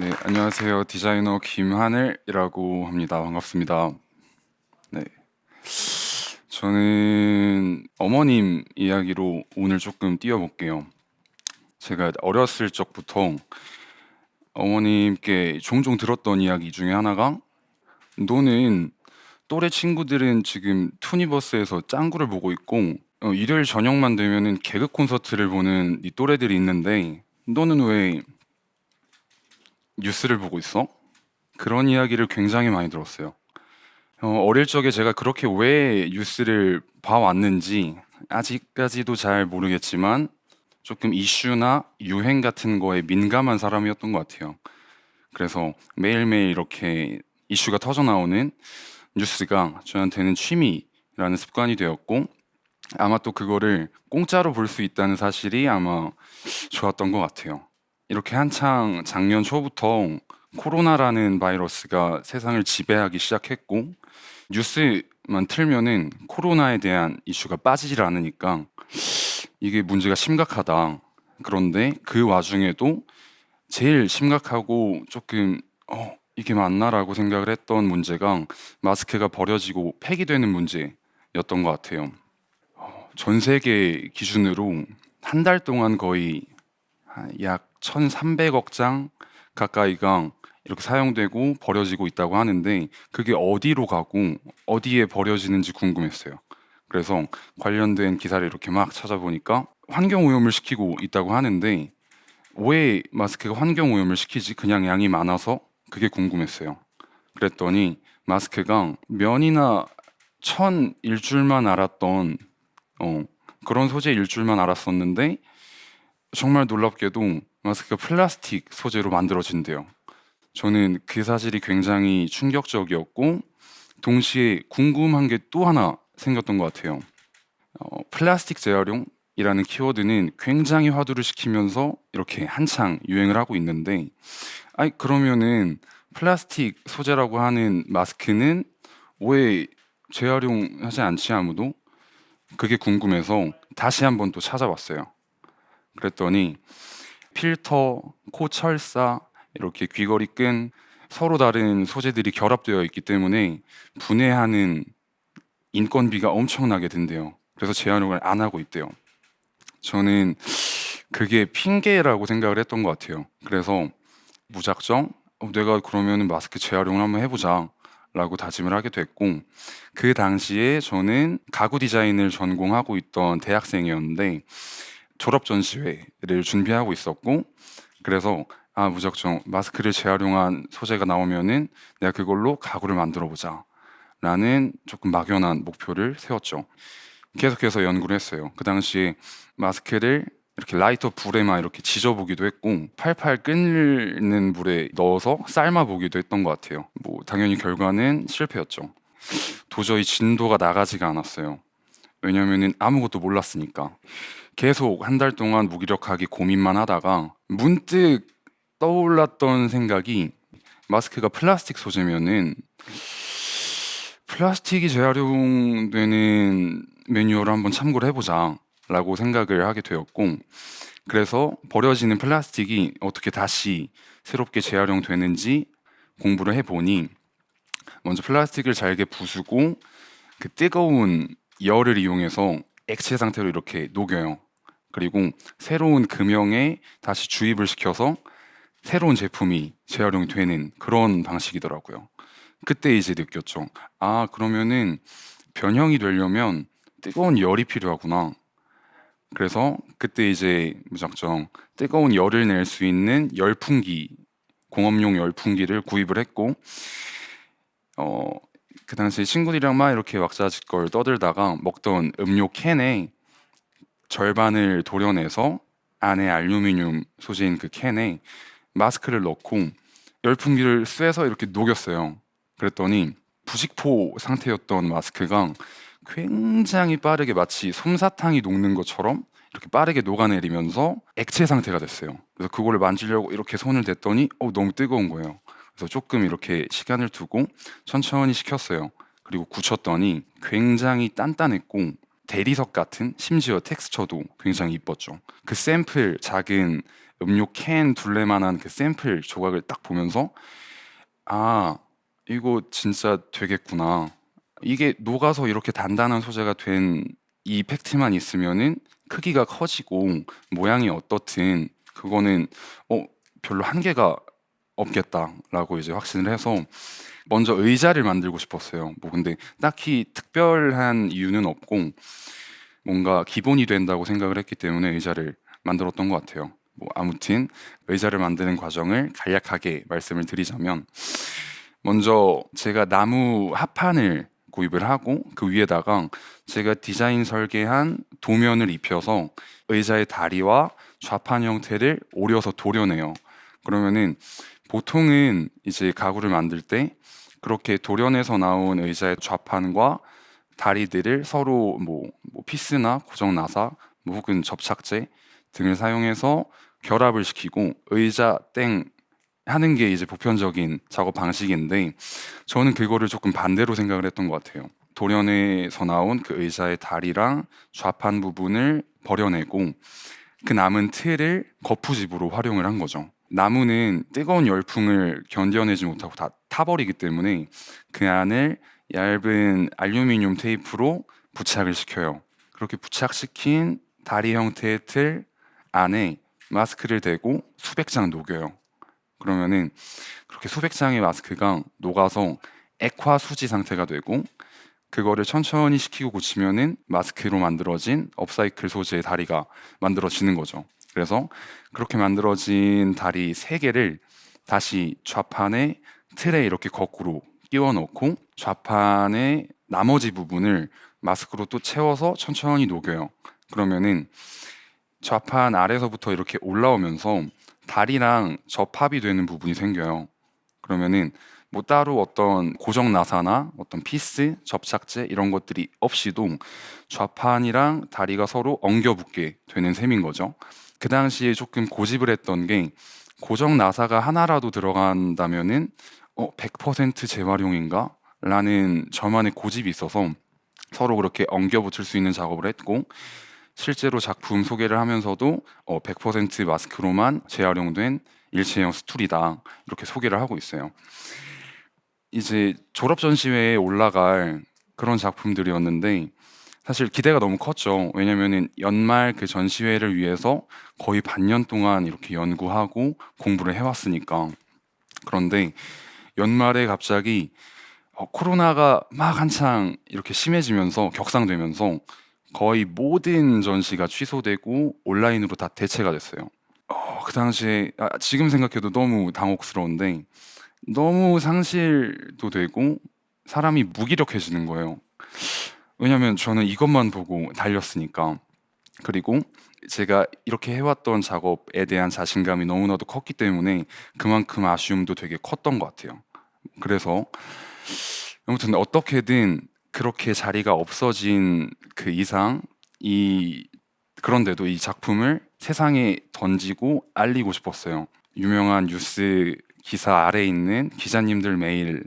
네, 안녕하세요. 디자이너 김하늘이라고 합니다. 반갑습니다. 네. 저는 어머님 이야기로 오늘 조금 띄워볼게요. 제가 어렸을 적부터 어머님께 종종 들었던 이야기 중에 하나가 너는 또래 친구들은 지금 투니버스에서 짱구를 보고 있고 어, 일요일 저녁만 되면은 개그 콘서트를 보는 이 또래들이 있는데 너는 왜 뉴스를 보고 있어? 그런 이야기를 굉장히 많이 들었어요. 어, 어릴 적에 제가 그렇게 왜 뉴스를 봐왔는지 아직까지도 잘 모르겠지만 조금 이슈나 유행 같은 거에 민감한 사람이었던 것 같아요. 그래서 매일매일 이렇게 이슈가 터져 나오는 뉴스가 저한테는 취미라는 습관이 되었고 아마 또 그거를 공짜로 볼 수 있다는 사실이 아마 좋았던 것 같아요. 이렇게 한창 작년 초부터 코로나라는 바이러스가 세상을 지배하기 시작했고 뉴스만 틀면은 코로나에 대한 이슈가 빠지질 않으니까 이게 문제가 심각하다. 그런데 그 와중에도 제일 심각하고 조금 어, 이게 맞나라고 생각을 했던 문제가 마스크가 버려지고 폐기되는 문제였던 것 같아요. 어, 전 세계 기준으로 한 달 동안 거의 약 1,300억 장 가까이가 이렇게 사용되고 버려지고 있다고 하는데 그게 어디로 가고 어디에 버려지는지 궁금했어요. 그래서 관련된 기사를 이렇게 막 찾아보니까 환경 오염을 시키고 있다고 하는데 왜 마스크가 환경 오염을 시키지? 그냥 양이 많아서 그게 궁금했어요. 그랬더니 마스크가 면이나 천 일줄만 알았던 어, 그런 소재 일줄만 알았었는데 정말 놀랍게도 마스크가 플라스틱 소재로 만들어진대요. 저는 그 사실이 굉장히 충격적이었고 동시에 궁금한 게 또 하나 생겼던 것 같아요. 어, 플라스틱 재활용이라는 키워드는 굉장히 화두를 시키면서 이렇게 한창 유행을 하고 있는데, 아니 그러면은 플라스틱 소재라고 하는 마스크는 왜 재활용하지 않지 아무도? 그게 궁금해서 다시 한번 또 찾아봤어요. 그랬더니 필터, 코철사, 이렇게 귀걸이 끈 서로 다른 소재들이 결합되어 있기 때문에 분해하는 인건비가 엄청나게 든대요. 그래서 재활용을 안 하고 있대요. 저는 그게 핑계라고 생각을 했던 것 같아요. 그래서 무작정 어, 내가 그러면 마스크 재활용을 한번 해보자. 라고 다짐을 하게 됐고 그 당시에 저는 가구 디자인을 전공하고 있던 대학생이었는데 졸업 전시회를 준비하고 있었고 그래서 아 무작정 마스크를 재활용한 소재가 나오면은 내가 그걸로 가구를 만들어 보자 라는 조금 막연한 목표를 세웠죠. 계속해서 연구를 했어요. 그 당시에 마스크를 이렇게 라이터 불에만 이렇게 지져보기도 했고 팔팔 끓는 물에 넣어서 삶아보기도 했던 것 같아요. 뭐 당연히 결과는 실패였죠. 도저히 진도가 나가지가 않았어요. 왜냐면은 아무것도 몰랐으니까. 계속 한 달 동안 무기력하게 고민만 하다가 문득 떠올랐던 생각이 마스크가 플라스틱 소재면은 플라스틱이 재활용되는 매뉴얼을 한번 참고를 해보자 라고 생각을 하게 되었고 그래서 버려지는 플라스틱이 어떻게 다시 새롭게 재활용되는지 공부를 해보니 먼저 플라스틱을 잘게 부수고 그 뜨거운 열을 이용해서 액체 상태로 이렇게 녹여요. 그리고 새로운 금형에 다시 주입을 시켜서 새로운 제품이 재활용이 되는 그런 방식이더라고요. 그때 이제 느꼈죠. 아, 그러면은 변형이 되려면 뜨거운 열이 필요하구나. 그래서 그때 이제 무작정 뜨거운 열을 낼 수 있는 열풍기, 공업용 열풍기를 구입을 했고, 어, 그 당시 친구들이랑 막 이렇게 왁자지껄 떠들다가 먹던 음료 캔에 절반을 도려내서 안에 알루미늄 소재인 그 캔에 마스크를 넣고 열풍기를 쐬서 이렇게 녹였어요. 그랬더니 부직포 상태였던 마스크가 굉장히 빠르게 마치 솜사탕이 녹는 것처럼 이렇게 빠르게 녹아내리면서 액체 상태가 됐어요. 그래서 그거를 만지려고 이렇게 손을 댔더니 어, 너무 뜨거운 거예요. 그래서 조금 이렇게 시간을 두고 천천히 식혔어요. 그리고 굳혔더니 굉장히 단단했고 대리석 같은 심지어 텍스처도 굉장히 이뻤죠. 그 샘플 작은 음료 캔 둘레만한 그 샘플 조각을 딱 보면서 아 이거 진짜 되겠구나. 이게 녹아서 이렇게 단단한 소재가 된 이 팩트만 있으면은 크기가 커지고 모양이 어떻든 그거는 어 별로 한계가 없겠다라고 이제 확신을 해서 먼저 의자를 만들고 싶었어요. 뭐 근데 딱히 특별한 이유는 없고 뭔가 기본이 된다고 생각을 했기 때문에 의자를 만들었던 것 같아요. 뭐 아무튼 의자를 만드는 과정을 간략하게 말씀을 드리자면 먼저 제가 나무 합판을 구입을 하고 그 위에다가 제가 디자인 설계한 도면을 입혀서 의자의 다리와 좌판 형태를 오려서 도려내요. 그러면은 보통은 이제 가구를 만들 때 그렇게 도련에서 나온 의자의 좌판과 다리들을 서로 뭐, 뭐 피스나 고정 나사 뭐 혹은 접착제 등을 사용해서 결합을 시키고 의자 땡 하는 게 이제 보편적인 작업 방식인데 저는 그거를 조금 반대로 생각을 했던 것 같아요. 도련에서 나온 그 의자의 다리랑 좌판 부분을 버려내고 그 남은 틀을 거푸집으로 활용을 한 거죠. 나무는 뜨거운 열풍을 견뎌내지 못하고 다 타버리기 때문에 그 안을 얇은 알루미늄 테이프로 부착을 시켜요. 그렇게 부착시킨 다리 형태의 틀 안에 마스크를 대고 수백 장 녹여요. 그러면은 그렇게 수백 장의 마스크가 녹아서 액화 수지 상태가 되고 그거를 천천히 식히고 고치면은 마스크로 만들어진 업사이클 소재의 다리가 만들어지는 거죠. 그래서 그렇게 만들어진 다리 세 개를 다시 좌판에 틀에 이렇게 거꾸로 끼워 넣고 좌판의 나머지 부분을 마스크로 또 채워서 천천히 녹여요. 그러면은 좌판 아래서부터 이렇게 올라오면서 다리랑 접합이 되는 부분이 생겨요. 그러면은 뭐 따로 어떤 고정 나사나 어떤 피스, 접착제 이런 것들이 없이도 좌판이랑 다리가 서로 엉겨 붙게 되는 셈인 거죠. 그 당시에 조금 고집을 했던 게 고정 나사가 하나라도 들어간다면은 어, 100% 재활용인가? 라는 저만의 고집이 있어서 서로 그렇게 엉겨 붙일 수 있는 작업을 했고 실제로 작품 소개를 하면서도 어, 100% 마스크로만 재활용된 일체형 스툴이다 이렇게 소개를 하고 있어요. 이제 졸업 전시회에 올라갈 그런 작품들이었는데 사실 기대가 너무 컸죠. 왜냐면은 연말 그 전시회를 위해서 거의 반년 동안 이렇게 연구하고 공부를 해왔으니까. 그런데 연말에 갑자기 어, 코로나가 막 한창 이렇게 심해지면서 격상되면서 거의 모든 전시가 취소되고 온라인으로 다 대체가 됐어요. 어, 그 당시에 아, 지금 생각해도 너무 당혹스러운데 너무 상실도 되고 사람이 무기력해지는 거예요. 왜냐면 저는 이것만 보고 달렸으니까. 그리고 제가 이렇게 해왔던 작업에 대한 자신감이 너무나도 컸기 때문에 그만큼 아쉬움도 되게 컸던 것 같아요. 그래서 아무튼 어떻게든 그렇게 자리가 없어진 그 이상 이 그런데도 이 작품을 세상에 던지고 알리고 싶었어요. 유명한 뉴스 기사 아래 있는 기자님들 메일을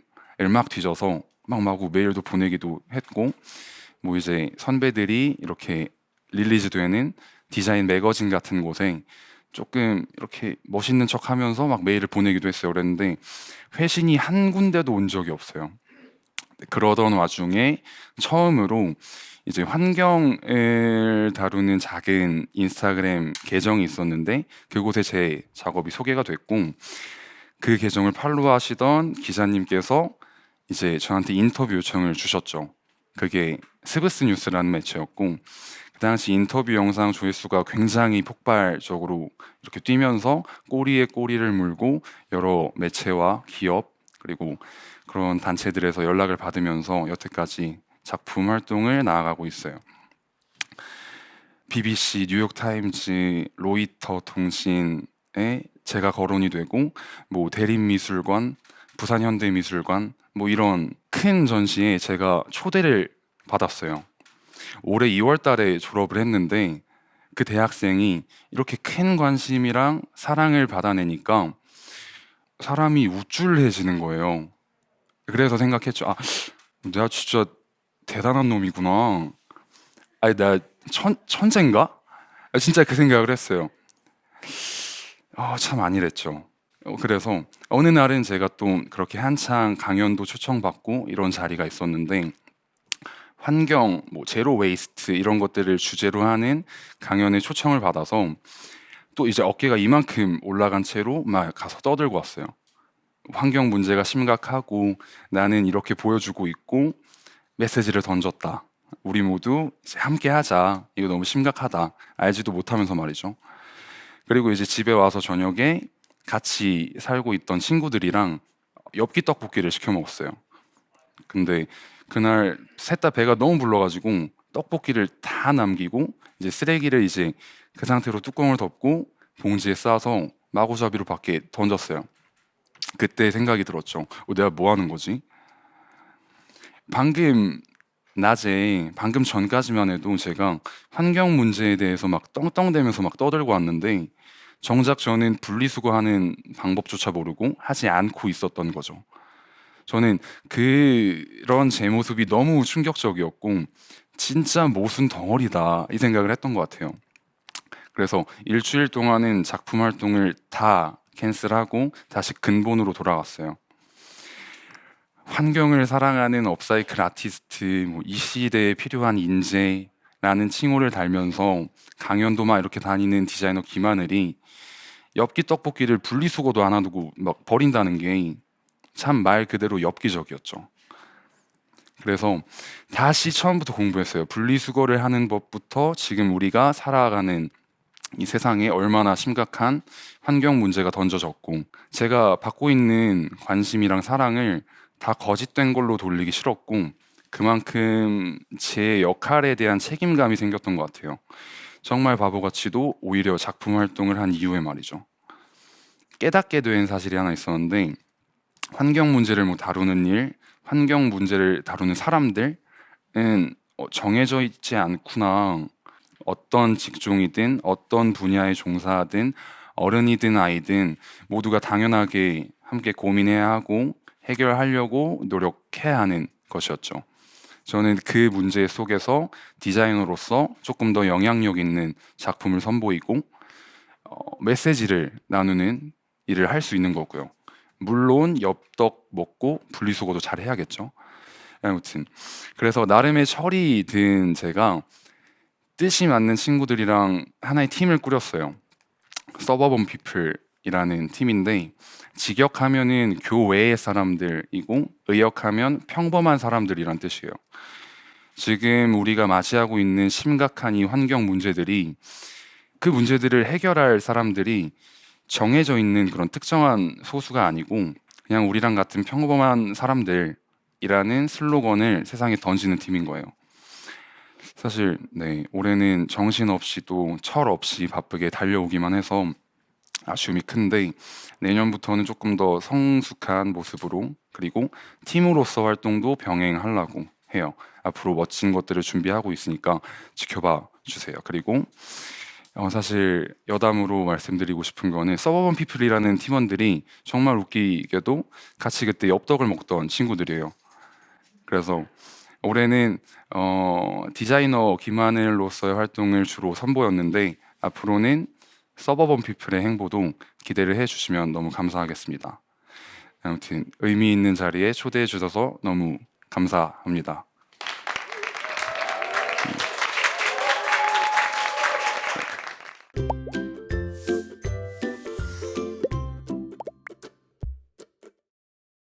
막 뒤져서 막 마구 메일도 보내기도 했고 뭐 이제 선배들이 이렇게 릴리즈 되는 디자인 매거진 같은 곳에 조금 이렇게 멋있는 척 하면서 막 메일을 보내기도 했어요. 그랬는데 회신이 한 군데도 온 적이 없어요. 그러던 와중에 처음으로 이제 환경을 다루는 작은 인스타그램 계정이 있었는데 그곳에 제 작업이 소개가 됐고 그 계정을 팔로우하시던 기자님께서 이제 저한테 인터뷰 요청을 주셨죠. 그게 스브스 뉴스라는 매체였고 그 당시 인터뷰 영상 조회수가 굉장히 폭발적으로 이렇게 뛰면서 꼬리에 꼬리를 물고 여러 매체와 기업 그리고 그런 단체들에서 연락을 받으면서 여태까지 작품 활동을 나아가고 있어요. BBC, 뉴욕타임즈, 로이터 통신에 제가 거론이 되고 뭐 대림미술관, 부산현대미술관 뭐 이런 큰 전시에 제가 초대를 받았어요. 올해 2월 달에 졸업을 했는데 그 대학생이 이렇게 큰 관심이랑 사랑을 받아내니까 사람이 우쭐해지는 거예요. 그래서 생각했죠. 아, 내가 진짜 대단한 놈이구나. 아니 나 천, 천재인가? 아, 진짜 그 생각을 했어요. 어, 참 아니랬죠. 어, 그래서 어느 날은 제가 또 그렇게 한창 강연도 초청받고 이런 자리가 있었는데 환경, 뭐 제로 웨이스트 이런 것들을 주제로 하는 강연에 초청을 받아서 또 이제 어깨가 이만큼 올라간 채로 막 가서 떠들고 왔어요. 환경 문제가 심각하고 나는 이렇게 보여주고 있고 메시지를 던졌다. 우리 모두 함께 하자. 이거 너무 심각하다. 알지도 못하면서 말이죠. 그리고 이제 집에 와서 저녁에 같이 살고 있던 친구들이랑 엽기 떡볶이를 시켜 먹었어요. 근데 그날 셋 다 배가 너무 불러가지고 떡볶이를 다 남기고 이제 쓰레기를 이제 그 상태로 뚜껑을 덮고 봉지에 싸서 마구잡이로 밖에 던졌어요. 그때 생각이 들었죠. 어, 내가 뭐 하는 거지? 방금 낮에 방금 전까지만 해도 제가 환경 문제에 대해서 막 떵떵대면서 막 떠들고 왔는데 정작 저는 분리수거하는 방법조차 모르고 하지 않고 있었던 거죠. 저는 그런 제 모습이 너무 충격적이었고 진짜 모순 덩어리다 이 생각을 했던 것 같아요. 그래서 일주일 동안은 작품 활동을 다 캔슬하고 다시 근본으로 돌아갔어요. 환경을 사랑하는 업사이클 아티스트, 뭐 이 시대에 필요한 인재 라는 칭호를 달면서 강연도 막 이렇게 다니는 디자이너 김하늘이 엽기 떡볶이를 분리수거도 안 하고 막 버린다는 게 참 말 그대로 엽기적이었죠. 그래서 다시 처음부터 공부했어요. 분리수거를 하는 법부터 지금 우리가 살아가는 이 세상에 얼마나 심각한 환경 문제가 던져졌고 제가 받고 있는 관심이랑 사랑을 다 거짓된 걸로 돌리기 싫었고 그만큼 제 역할에 대한 책임감이 생겼던 것 같아요. 정말 바보같이도 오히려 작품 활동을 한 이후에 말이죠. 깨닫게 된 사실이 하나 있었는데 환경 문제를 뭐 다루는 일, 환경 문제를 다루는 사람들은 어, 정해져 있지 않구나. 어떤 직종이든 어떤 분야에 종사하든 어른이든 아이든 모두가 당연하게 함께 고민해야 하고 해결하려고 노력해야 하는 것이었죠. 저는 그 문제 속에서 디자이너로서 조금 더 영향력 있는 작품을 선보이고 어, 메시지를 나누는 일을 할 수 있는 거고요. 물론 엽떡 먹고 분리수거도 잘 해야겠죠. 아무튼 그래서 나름의 철이 든 제가 뜻이 맞는 친구들이랑 하나의 팀을 꾸렸어요. 서버본 피플 이라는 팀인데 직역하면은 교외의 사람들이고 의역하면 평범한 사람들이란 뜻이에요. 지금 우리가 맞이하고 있는 심각한 이 환경 문제들이 그 문제들을 해결할 사람들이 정해져 있는 그런 특정한 소수가 아니고 그냥 우리랑 같은 평범한 사람들이라는 슬로건을 세상에 던지는 팀인 거예요. 사실 네 올해는 정신 없이 또 철 없이 바쁘게 달려오기만 해서 아쉬움이 큰데 내년부터는 조금 더 성숙한 모습으로 그리고 팀으로서 활동도 병행하려고 해요. 앞으로 멋진 것들을 준비하고 있으니까 지켜봐 주세요. 그리고 어, 사실 여담으로 말씀드리고 싶은 거는 서버번 피플이라는 팀원들이 정말 웃기게도 같이 그때 엽떡을 먹던 친구들이에요. 그래서 올해는 어, 디자이너 김하늘로서의 활동을 주로 선보였는데 앞으로는 서버번 피플의 행보도 기대를 해주시면 너무 감사하겠습니다. 아무튼 의미 있는 자리에 초대해 주셔서 너무 감사합니다.